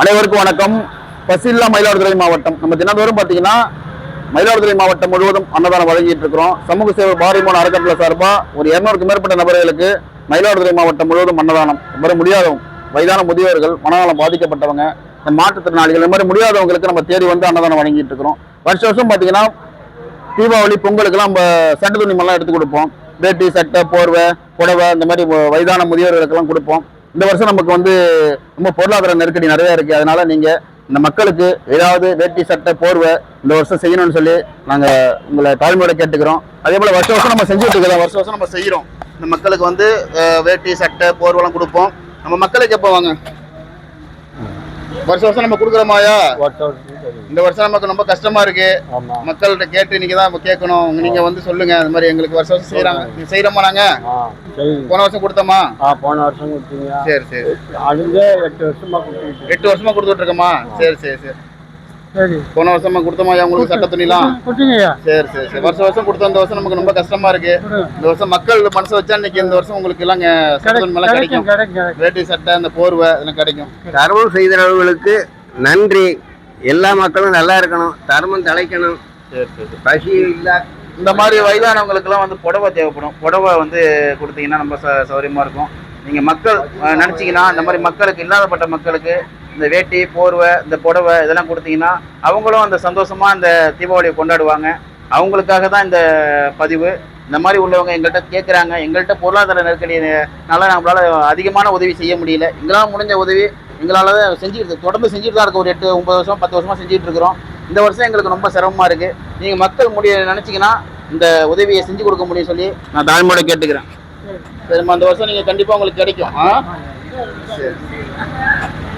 அனைவருக்கும் வணக்கம். பசில்லா மயிலாடுதுறை மாவட்டம். நம்ம தினந்தோறும் பார்த்தீங்கன்னா மயிலாடுதுறை மாவட்டம் முழுவதும் அன்னதானம் வழங்கிட்டு இருக்கிறோம். சமூக சேவை பாரிமோன் அறக்கட்டளை சார்பாக ஒரு இருநூறுக்கு மேற்பட்ட நபர்களுக்கு மயிலாடுதுறை மாவட்டம் முழுவதும் அன்னதானம். வர முடியாதவங்க வயதான முதியவர்கள் மனநலம் பாதிக்கப்பட்டவங்க இந்த மாற்றுத்திறனாளிகள் இந்த மாதிரி முடியாதவங்களுக்கு நம்ம தேடி வந்து அன்னதானம் வழங்கிட்டு இருக்கிறோம். வருஷ வருஷம் பார்த்தீங்கன்னா தீபாவளி பொங்கலுக்குலாம் நம்ம சட்டை துணிமெல்லாம் எடுத்து கொடுப்போம். வேட்டி சட்டை போர்வை புடவை இந்த மாதிரி வயதான முதியோர்களுக்கெல்லாம் கொடுப்போம். இந்த வருஷம் நமக்கு வந்து ரொம்ப பொருளாதார நெருக்கடி நிறையா இருக்குது அதனால நீங்கள் இந்த மக்களுக்கு ஏதாவது வேட்டி சட்டை போர்வை இந்த வருஷம் செய்யணும்னு சொல்லி நாங்கள் உங்களை தாழ்மையோட கேட்டுக்கிறோம். அதே போல் வருஷம் வருஷம் நம்ம செஞ்சுட்டு இருக்கிறோம் வருஷம் வருஷம் நம்ம செய்கிறோம் இந்த மக்களுக்கு வந்து வேட்டி சட்டை போர்வெல்லாம் கொடுப்போம். நம்ம மக்களுக்கு எப்போ வாங்க? வருஷம் வருஷம் நம்ம கொடுக்குறோமாயா இந்த வருஷம் நமக்கு ரொம்ப கஷ்டமா இருக்கு. மக்கள்கிட்ட கேட்டு நீங்க தான் கேட்கணும். நீங்க வந்து சொல்லுங்க. இந்த மாதிரி எங்களுக்கு வருஷம் வருஷம் செய்யறாங்க செய்யறோமா நாங்க போன வருஷம் கொடுத்தோமா? போன வருஷம் கொடுத்தீங்க. சரி சரி. எட்டு வருஷமா எட்டு வருஷமா கொடுத்துட்டு இருக்கோமா? சரி சரி சரி. சரி. போன வருஷமா கொடுத்தோமா உங்களுக்கு சட்ட துணிலாம்? சரி சரி சரி. வருஷம் வருஷம் கொடுத்த இந்த வருஷம் நமக்கு ரொம்ப கஷ்டமா இருக்கு. இந்த வருஷம் மக்கள் மனசு வச்சா இன்னைக்கு இந்த வருஷம் உங்களுக்கு எல்லாம் கிடைக்கும் வேட்டி சட்டை அந்த போர்வை இதெல்லாம் கிடைக்கும். தர்மம் செய்தவர்களுக்கு நன்றி. எல்லா மக்களும் நல்லா இருக்கணும். தர்மம் தலைக்கணும். சரி சரி பசி இல்ல இந்த மாதிரி வயதானவங்களுக்குலாம் வந்து புடவை தேவைப்படும். புடவை வந்து கொடுத்தீங்கன்னா ரொம்ப ச சௌகரியமாக இருக்கும். நீங்கள் மக்கள் நினைச்சீங்கன்னா இந்த மாதிரி மக்களுக்கு இல்லாதப்பட்ட மக்களுக்கு இந்த வேட்டி போர்வை இந்த புடவை இதெல்லாம் கொடுத்தீங்கன்னா அவங்களும் அந்த சந்தோஷமாக இந்த தீபாவளியை கொண்டாடுவாங்க. அவங்களுக்காக தான் இந்த பதிவு. இந்த மாதிரி உள்ளவங்க எங்கள்கிட்ட கேட்குறாங்க எங்கள்கிட்ட பொருளாதார நெருக்கடினால நம்மளால் அதிகமான உதவி செய்ய முடியல. எங்களால் முடிஞ்ச உதவி எங்களால் தான் செஞ்சுட்டு தொடர்ந்து செஞ்சுட்டு தான் இருக்க ஒரு எட்டு ஒம்பது வருஷம் பத்து வருஷமாக செஞ்சுட்டு இருக்கிறோம். இந்த வருஷம் எங்களுக்கு ரொம்ப சிரமமாக இருக்குது நீங்கள் மக்கள் முடிய நினச்சிங்கன்னா இந்த உதவியை செஞ்சு கொடுக்க முடியும் சொல்லி நான் தாழ்மையோட கேட்டுக்கிறேன். சரிம்மா இந்த வருஷம் நீங்கள் கண்டிப்பாக உங்களுக்கு கிடைக்கும். ஆ? சரி சரி.